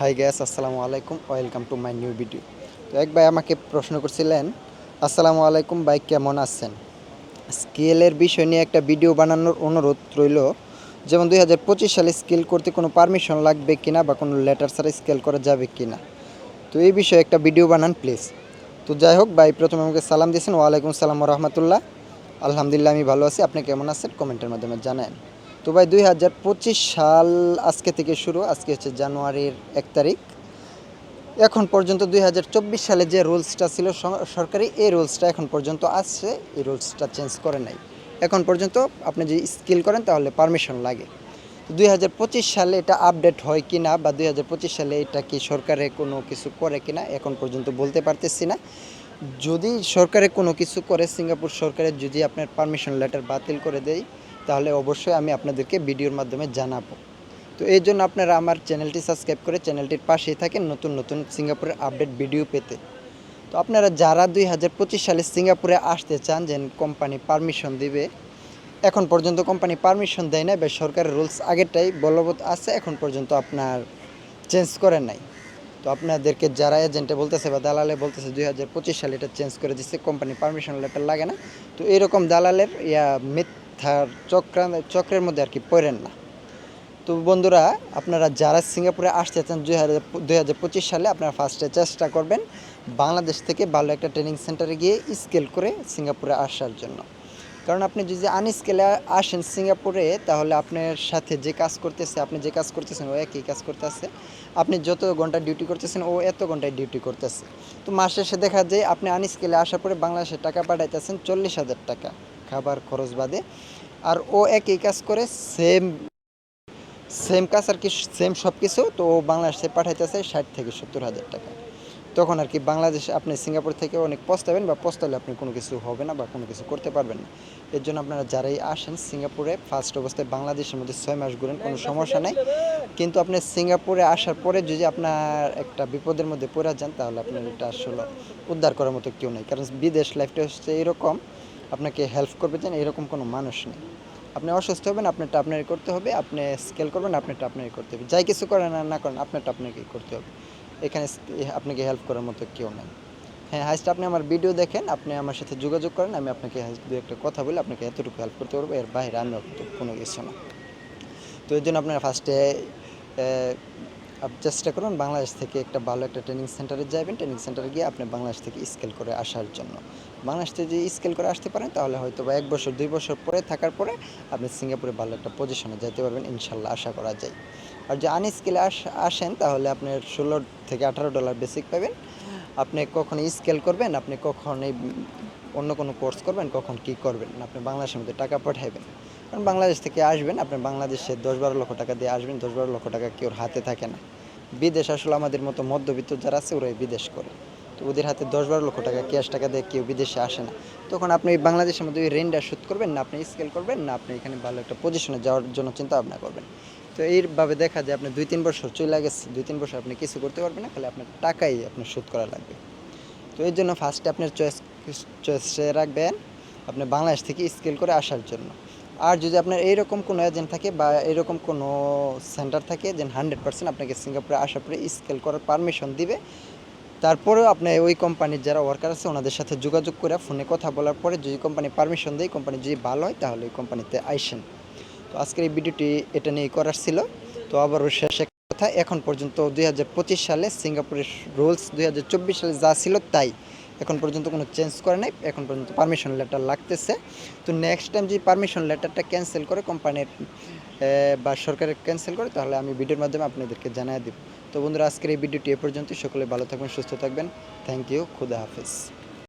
High guys আসসালামু আলাইকুম welcome to my new video তো এক ভাই আমাকে প্রশ্ন করছিলেন, আসসালামু আলাইকুম ভাই, কেমন আছেন? স্কেলের বিষয় নিয়ে একটা ভিডিও বানানোর অনুরোধ রইল, যেমন দুই হাজার পঁচিশ সালে স্কেল করতে কোনো পারমিশন লাগবে কিনা বা কোনো লেটার ছাড়া স্কেল করা যাবে কিনা। তো এই বিষয়ে একটা ভিডিও বানান প্লিজ তো যাই হোক, ভাই প্রথমে আমাকে সালাম দিয়েছেন। ওয়ালাইকুম সালাম রহমতুল্লাহ। আলহামদুলিল্লাহ, আমি ভালো আছি। আপনি কেমন আছেন? কমেন্টের মাধ্যমে জানান। তো ভাই, দুই হাজার পঁচিশ সাল আজকে থেকে শুরু। আজকে হচ্ছে জানুয়ারির এক তারিখ। এখন পর্যন্ত দুই হাজার চব্বিশ সালে যে রুলসটা ছিল সরকারি এই রুলসটা এখন পর্যন্ত আসছে এই রুলসটা চেঞ্জ করে নাই। এখন পর্যন্ত আপনি যদি স্কিল করেন, তাহলে পারমিশন লাগে। দুই হাজার পঁচিশ সালে এটা আপডেট হয় কি না, বা দুই হাজার পঁচিশ সালে এটা কি সরকারে কোনো কিছু করে কি না, এখন পর্যন্ত বলতে পারতেছি না। যদি সরকারে কোনো কিছু করে, সিঙ্গাপুর সরকারের যদি আপনার পারমিশন লেটার বাতিল করে দেয় তাহলে অবশ্যই আমি আপনাদেরকে ভিডিওর মাধ্যমে জানাব। তো এই জন্য আপনারা আমার চ্যানেলটি সাবস্ক্রাইব করে চ্যানেলটির পাশেই থাকেন নতুন নতুন সিঙ্গাপুরের আপডেট ভিডিও পেতে। তো আপনারা যারা দুই হাজার পঁচিশ সালে সিঙ্গাপুরে আসতে চান যে কোম্পানি পারমিশন দিবে, এখন পর্যন্ত কোম্পানি পারমিশন দেয় না বা সরকারের রুলস আগেরটাই বলবৎ আছে, এখন পর্যন্ত আপনার চেঞ্জ করে নাই। তো আপনাদেরকে যারা এজেন্টে বলতেছে বা দালালে বলতেছে দুই হাজার পঁচিশ সালে এটা চেঞ্জ করে দিচ্ছে কোম্পানি পারমিশন লেটার লাগে না। তো এরকম দালালের ইয়া মিথ্যার চক্রান্ত চক্রের মধ্যে আর কি পড়েন না। তো বন্ধুরা, আপনারা যারা সিঙ্গাপুরে আসতে চান দুই হাজার পঁচিশ সালে, আপনারা ফার্স্টে চেষ্টা করবেন বাংলাদেশ থেকে ভালো একটা ট্রেনিং সেন্টারে গিয়ে স্কেল করে সিঙ্গাপুরে আসার জন্য। কারণ আপনি যদি আনস্কেলে আসেন সিঙ্গাপুরে, তাহলে আপনার সাথে যে কাজ করতেছে, আপনি যে কাজ করতেছেন, ও একই কাজ করতেছে। আপনি যত ঘণ্টা ডিউটি করতেছেন, ও এত ঘন্টায় ডিউটি করতেছে। তো মাসে শেষে দেখা যায়, আপনি আনস্কেলে আসার পরে বাংলাদেশে টাকা পাঠাইতেছেন চল্লিশ হাজার টাকা। খাবার খরচ বাদে। আর ও একই কাজ করে সেম সেম কাজ আর কি সেম সব কিছু তো ও বাংলাদেশে পাঠাইতেছে ষাট থেকে সত্তর হাজার টাকা। তখন আর কি বাংলাদেশে আপনি সিঙ্গাপুর থেকে অনেক পস্তাবেন বা পস্তালে আপনি কোনো কিছু হবে না বা কোনো কিছু করতে পারবেন না। এর জন্য আপনারা যারাই আসেন সিঙ্গাপুরে ফার্স্ট অবস্থায় বাংলাদেশের মধ্যে ছয় মাস ঘুরেন, কোনো সমস্যা নেই। কিন্তু আপনি সিঙ্গাপুরে আসার পরে যদি আপনার একটা বিপদের মধ্যে পড়ে যান, তাহলে আপনার এটা আসলে উদ্ধার করার মতো কেউ নেই। কারণ বিদেশ লাইফটা হচ্ছে এরকম আপনাকে হেল্প করবে যেন এরকম কোনো মানুষ নেই। আপনি অসুস্থ হবেন, আপনারটা আপনারই করতে হবে, আপনি স্কেল করবেন, আপনারটা আপনারই করতে হবে। যাই কিছু করেন আর না করেন, আপনারটা আপনাকেই করতে হবে। এখানে আপনাকে হেল্প করার মতো কেউ নেই। হ্যাঁ হাইস্ট, আপনি আমার ভিডিও দেখেন, আপনি আমার সাথে যোগাযোগ করেন, আমি আপনাকে দু একটা কথা বলে আপনাকে এতটুকু হেল্প করতে পারব, এর বাইরে আমি কোনো কিছু না। তো এর জন্য আপনারা ফার্স্টে চেষ্টা করুন বাংলাদেশ থেকে একটা ভালো একটা ট্রেনিং সেন্টারে যাবেন। ট্রেনিং সেন্টারে গিয়ে আপনি বাংলাদেশ থেকে স্কেল করে আসার জন্য। বাংলাদেশ থেকে যদি স্কেল করে আসতে পারেন, তাহলে হয়তো বা এক বছর, দুই বছর পরে থাকার পরে আপনি সিঙ্গাপুরে ভালো একটা পজিশনে যেতে পারবেন, ইনশাল্লাহ আশা করা যায়। আর যে আনস্কেলে আস, আসেন, তাহলে আপনি ষোলো থেকে আঠারো ডলার বেসিক পাবেন। আপনি কখন স্কেল করবেন, আপনি কখন অন্য কোনো কোর্স করবেন, কখন কি করবেন, আপনি বাংলাদেশের মধ্যে টাকা পাঠাইবেন। কারণ বাংলাদেশ থেকে আসবেন, আপনি বাংলাদেশে দশ বারো লক্ষ টাকা দিয়ে আসবেন দশ বারো লক্ষ টাকা কেউ হাতে থাকে না। বিদেশ আসলে আমাদের মতো মধ্যবিত্ত যারা আছে, ওরাই বিদেশ করে। তো ওদের হাতে দশ বারো লক্ষ টাকা, ক্যাশ টাকা দিয়ে কেউ বিদেশে আসে না। তখন আপনি এই বাংলাদেশের মধ্যে ওই রেন্টটা শোধ করবেন, না আপনি স্কেল করবেন, না আপনি এখানে ভালো একটা পজিশনে যাওয়ার জন্য চিন্তা ভাবনা করবেন। তো এইভাবে দেখা যায় আপনি দুই তিন বছর চলে গেছে দুই তিন বছর আপনি কিছু করতে পারবেন না, খালি আপনার টাকাই আপনার শোধ করা লাগবে। তো এর জন্য ফার্স্টে আপনার চয়েস চয়েসে রাখবেন, আপনি বাংলাদেশ থেকে স্কেল করে আসার জন্য। আর যদি আপনার এইরকম কোনো এজেন্ট থাকে বা এরকম কোনো সেন্টার থাকে যে হান্ড্রেড পার্সেন্ট আপনাকে সিঙ্গাপুরে আসার পরে স্কেল করার পারমিশন দিবে। তারপরেও আপনি ওই কোম্পানির যারা ওয়ার্কার আছে, ওনাদের সাথে যোগাযোগ করে ফোনে কথা বলার পরে যদি কোম্পানি পারমিশন দেয় কোম্পানি যদি ভালো হয়, তাহলে ওই কোম্পানিতে আইসেন। তো আজকের এই ভিডিওটি এটা নিয়ে করার ছিল। তো আবারও শেষে কথা, এখন পর্যন্ত দুই হাজার পঁচিশ সালে সিঙ্গাপুরের রুলস দুই হাজার চব্বিশ সালে যা ছিল তাই। এখন পর্যন্ত কোনো চেঞ্জ করে নাই, এখন পর্যন্ত পারমিশন লেটার লাগতেছে। তো নেক্সট টাইম যদি পারমিশন লেটারটা ক্যান্সেল করে কোম্পানির বা সরকারের ক্যান্সেল করে, তাহলে আমি ভিডিওর মাধ্যমে আপনাদেরকে জানিয়ে দিব। তো বন্ধুরা, আজকের এই ভিডিওটি এ পর্যন্ত সকলে ভালো থাকবেন, সুস্থ থাকবেন। থ্যাংক ইউ খুদা হাফেজ।